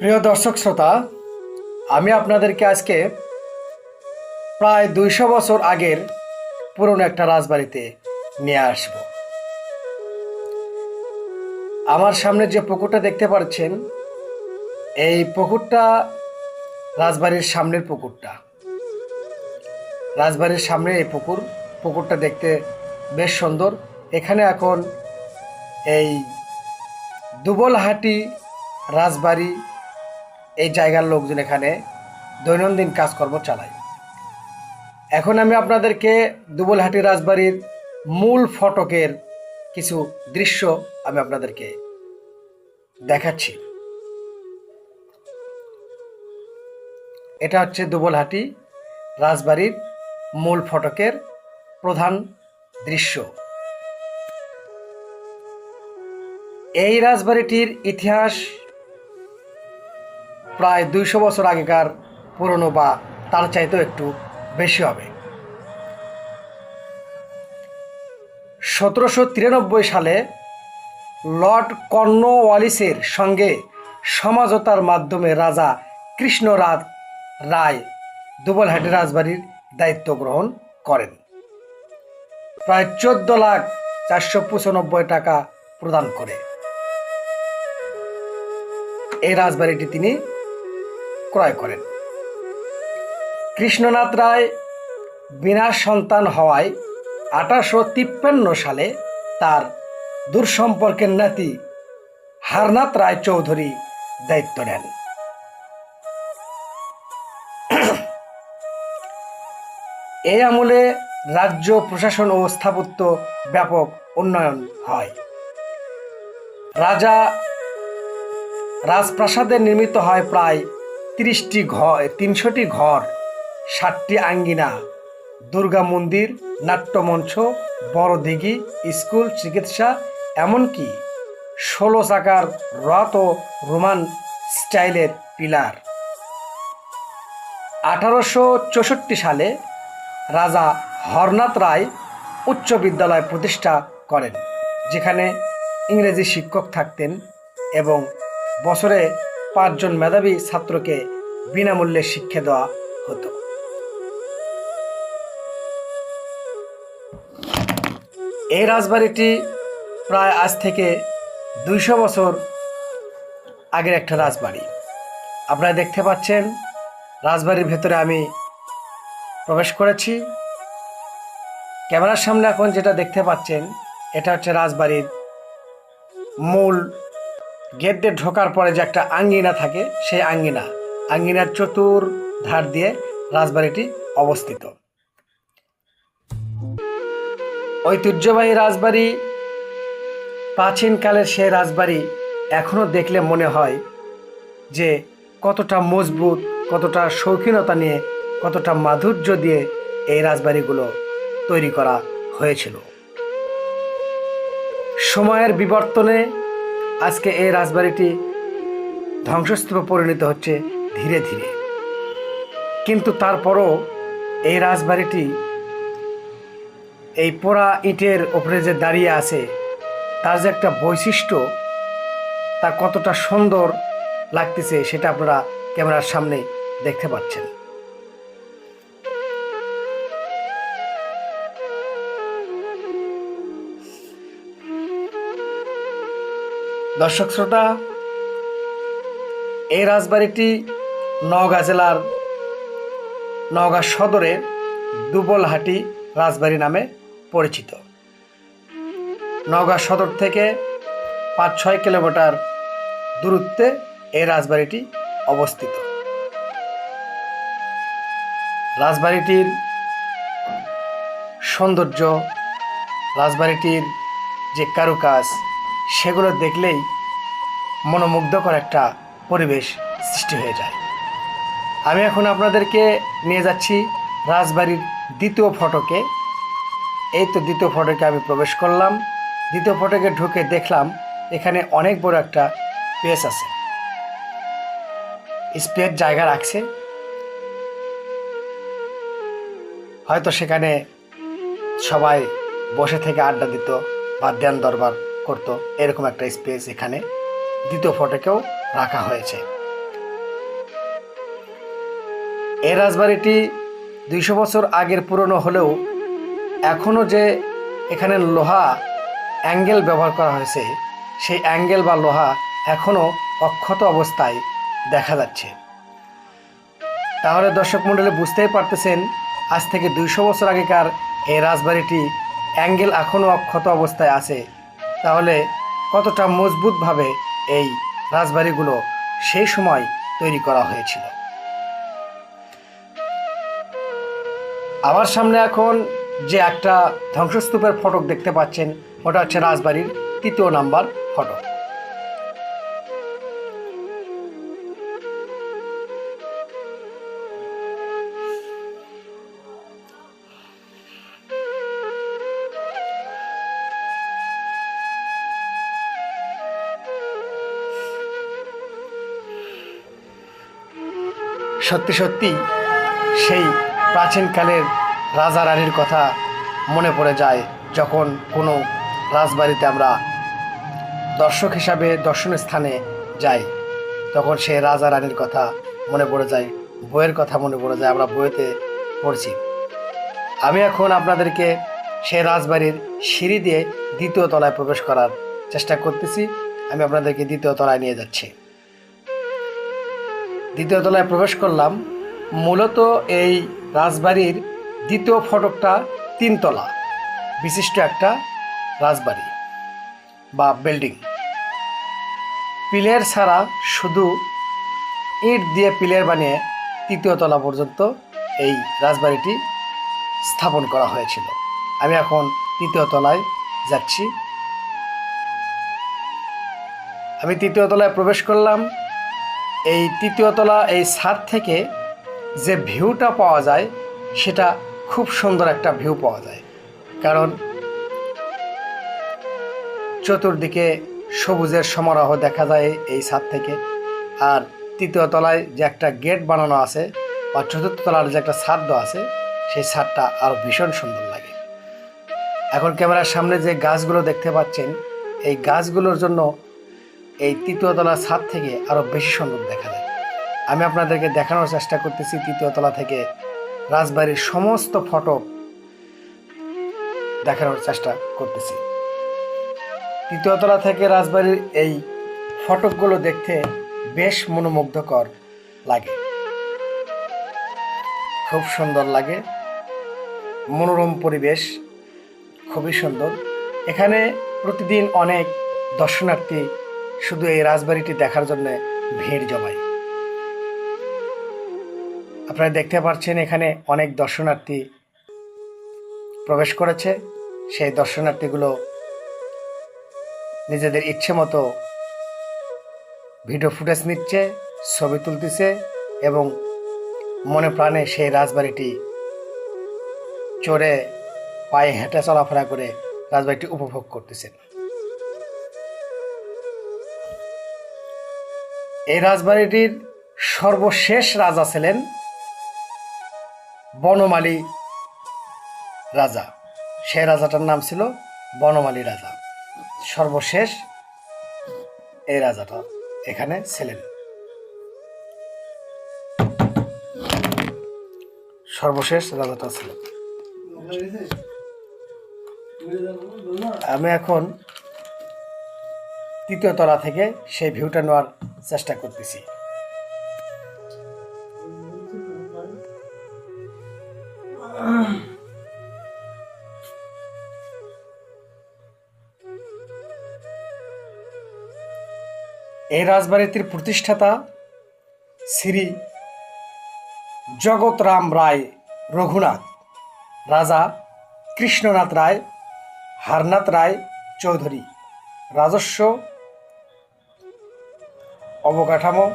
প্রিয় দর্শক শ্রোতা, আমি আপনাদেরকে আজকে প্রায় দুইশো বছর আগের পুরনো একটা রাজবাড়িতে নিয়ে আসব। আমার সামনে যে পুকুরটা দেখতে পাচ্ছেন, এই পুকুরটা রাজবাড়ির সামনের পুকুরটা। রাজবাড়ির সামনে এই পুকুর, পুকুরটা দেখতে বেশ সুন্দর। এখানে এখন এই দুবলহাটি রাজবাড়ি এই জায়গার লোকজন এখানে দৈনন্দিন কাজকর্ম চালায়। এখন আমি আপনাদেরকে দুবলহাটি রাজবাড়ির মূল ফটকের কিছু দৃশ্য আমি আপনাদেরকে দেখাচ্ছি। এটা হচ্ছে দুবলহাটি রাজবাড়ির মূল ফটকের প্রধান দৃশ্য। এই রাজবাড়িটির ইতিহাস প্রায় দুইশো বছর আগেকার পুরনো বা তার চাইতেও একটু বেশি হবে। সতেরোশো তিরানব্বই সালে লর্ড কর্নওয়ালিসের সঙ্গে সমাজতার মাধ্যমে রাজা কৃষ্ণরাজ রায় দুবলহাটি রাজবাড়ির দায়িত্ব গ্রহণ করেন। প্রায় চোদ্দ লাখ চারশো পঁচানব্বই টাকা প্রদান করে। এই রাজবাড়িটি তিনি ক্রয় করেন। কৃষ্ণনাথ রায় বিনা সন্তান হওয়ায় আঠারোশো তিপ্পান্ন সালে তার দূরসম্পর্কের নাতি হারনাথ রায় চৌধুরী দায়িত্ব নেন। এই আমলে রাজ্য প্রশাসন ও স্থাপত্য ব্যাপক উন্নয়ন হয়। রাজা রাজপ্রাসাদে নির্মিত হয় প্রায় তিরিশটি ঘর তিনশোটি ঘর ষাটটি আঙ্গিনা, দুর্গা মন্দির, নাট্যমঞ্চ, বড় দিঘি, স্কুল, চিকিৎসা, এমনকি ষোলো চাকার রথ ও রোমান স্টাইলের পিলার। আঠারোশো চৌষট্টি সালে রাজা হরনাথ রায় উচ্চ বিদ্যালয় প্রতিষ্ঠা করেন, যেখানে ইংরেজি শিক্ষক থাকতেন এবং বছরে পাঁচজন মেধাবী ছাত্রকে বিনামূল্যে শিক্ষা দেওয়া হতো। এই রাজবাড়িটি প্রায় আজ থেকে দুইশো বছর আগের একটা রাজবাড়ি। আপনারা দেখতে পাচ্ছেন, রাজবাড়ির ভেতরে আমি প্রবেশ করেছি। ক্যামেরার সামনে এখন যেটা দেখতে পাচ্ছেন, এটা হচ্ছে রাজবাড়ির মূল গেট দিয়ে ঢোকার পরে যে একটা আঙ্গিনা থাকে, সেই আঙ্গিনা আঙ্গিনার চতুর ধার দিয়ে রাজবাড়িটি অবস্থিত। ঐতিহ্যবাহী রাজবাড়ি, প্রাচীনকালের সেই রাজবাড়ি এখনও দেখলে মনে হয় যে কতটা মজবুত, কতটা শৌখিনতা নিয়ে, কতটা মাধুর্য দিয়ে এই রাজবাড়িগুলো তৈরি করা হয়েছিল। সময়ের বিবর্তনে আজকে এই রাজবাড়িটি ধ্বংসস্তূপে পরিণত হচ্ছে ধীরে ধীরে। কিন্তু তারপরও এই রাজবাড়িটি এই পোড়া ইটের ওপরে যে দাঁড়িয়ে আছে, তার যে একটা বৈশিষ্ট্য তা কতটা সুন্দর লাগতেছে সেটা আপনারা ক্যামেরার সামনে দেখতে পাচ্ছেন। দর্শক শ্রোতা, এই রাজবাড়িটি নওগাঁ জেলার নওগাঁ সদরে দুবলহাটি রাজবাড়ি নামে পরিচিত। নওগাঁ সদর থেকে পাঁচ ছয় কিলোমিটার দূরত্বে এই রাজবাড়িটি অবস্থিত। রাজবাড়িটির সৌন্দর্য, রাজবাড়িটির যে কারুকাজ সেগুলো দেখলেই মনোমুগ্ধকর একটা পরিবেশ সৃষ্টি হয়ে যায়। আমি এখন আপনাদেরকে নিয়ে যাচ্ছি রাজবাড়ির দ্বিতীয় ফটকে। এই তো দ্বিতীয় ফটকে আমি প্রবেশ করলাম। দ্বিতীয় ফটকে ঢুকে দেখলাম এখানে অনেক বড় একটা স্পেস আছে। স্পেস জায়গা রাখছে। হয়তো সেখানে সবাই বসে থেকে আড্ডা দিত বা ধ্যান দরবার করতো, এরকম একটা স্পেস এখানে। দ্বিতীয় ফটকেও রাখা হয়েছে। এই রাজবাড়িটি দুইশো বছর আগের পুরনো হলেও এখনও যে এখানে লোহা অ্যাঙ্গেল ব্যবহার করা হয়েছে, সেই অ্যাঙ্গেল বা লোহা এখনও অক্ষত অবস্থায় দেখা যাচ্ছে। তাহলে দর্শক মণ্ডলী বুঝতেই পারতেছেন, আজ থেকে দুইশো বছর আগেকার এই রাজবাড়িটি অ্যাঙ্গেল এখনও অক্ষত অবস্থায় আছে তাহলে কতটা মজবুতভাবে এই রাজবাড়িগুলো সেই সময় তৈরি করা হয়েছিল? আমার সামনে এখন যে একটা ধ্বংসস্তূপের ফটক দেখতে পাচ্ছেন, ওটা হচ্ছে রাজবাড়ির তৃতীয় নাম্বার ফটক। সত্যি সত্যি সেই প্রাচীনকালের রাজা রানীর কথা মনে পড়ে যায় যখন কোনো রাজবাড়িতে আমরা দর্শক হিসাবে দর্শনের স্থানে যাই, তখন সেই রাজা রানীর কথা মনে পড়ে যায়, বইয়ের কথা মনে পড়ে যায়, আমরা বইতে পড়ছি। আমি এখন আপনাদেরকে সেই রাজবাড়ির সিঁড়ি দিয়ে দ্বিতীয় তলায় প্রবেশ করার চেষ্টা করতেছি। আমি আপনাদেরকে দ্বিতীয় তলায় নিয়ে যাচ্ছি। দ্বিতীয় তলায় প্রবেশ করলাম। মূলত এই রাজবাড়ির দ্বিতীয় ফটকটা তিনতলা। বিশিষ্ট একটা রাজবাড়ি বা বিল্ডিং। পিলের ছাড়া শুধু ইট দিয়ে পিলের বানিয়ে তৃতীয় তলা পর্যন্ত এই রাজবাড়িটি স্থাপন করা হয়েছিল। আমি এখন তৃতীয় তলায় যাচ্ছি। আমি তৃতীয় তলায় প্রবেশ করলাম। এই তৃতীয় তলা এই ছাদ থেকে যে ভিউটা পাওয়া যায়, সেটা খুব সুন্দর একটা ভিউ পাওয়া যায়। কারণ চতুর্দিকে সবুজের সমারোহ দেখা যায় এই ছাদ থেকে। আর তৃতীয় তলায় যে একটা গেট বানানো আছে, বা চতুর্থ তলার যে একটা ছাদ দেওয়া আছে, সেই ছাদটা আরও ভীষণ সুন্দর লাগে। এখন ক্যামেরার সামনে যে গাছগুলো দেখতে পাচ্ছেন, এই গাছগুলোর জন্য এই তৃতীয় তলার ছাদ থেকে আরও বেশি সুন্দর দেখা যায়। আমি আপনাদেরকে দেখানোর চেষ্টা করতেছি তৃতীয় তলা থেকে রাজবাড়ির সমস্ত ফটক দেখানোর চেষ্টা করতেছি। তৃতীয় তলা থেকে রাজবাড়ির এই ফটকগুলো দেখতে বেশ মনোমুগ্ধকর লাগে। খুব সুন্দর লাগে। মনোরম পরিবেশ। খুবই সুন্দর। এখানে প্রতিদিন অনেক দর্শনার্থী শুধু এই রাজবাড়িটি দেখার জন্য ভিড় জমায়। আপনারা দেখতে পাচ্ছেন এখানে অনেক দর্শনার্থী প্রবেশ করেছে। সেই দর্শনার্থীগুলো নিজেদের ইচ্ছে মতো ভিডিও ফুটেজ নিচ্ছে, ছবি তুলতেছে এবং মনে প্রাণে সেই রাজবাড়িটি চড়ে পায়ে হেঁটে চলাফেরা করে রাজবাড়িটি উপভোগ করতেছেন এই রাজবাড়িটির সর্বশেষ রাজা ছিলেন বনমালী রাজা। সে রাজাটার নাম ছিল বনমালী রাজা। সর্বশেষ এই রাজাটা এখানে ছিলেন। সর্বশেষ রাজাটা ছিলেন। আমি এখন তৃতীয় তলা থেকে সেই ভিউটা নেওয়ার চেষ্টা করতেছি। এই রাজবাড়িটির প্রতিষ্ঠাতা শ্রী জগৎরাম রায় রঘুনাথ, রাজা কৃষ্ণনাথ রায়, হারনাথ রায় চৌধুরী, রাজস্ব অবকাঠামো।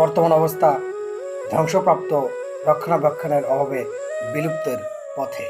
বর্তমান অবস্থা ধ্বংসপ্রাপ্ত রক্ষণাবেক্ষণের অভাবে বিলুপ্তের পথে।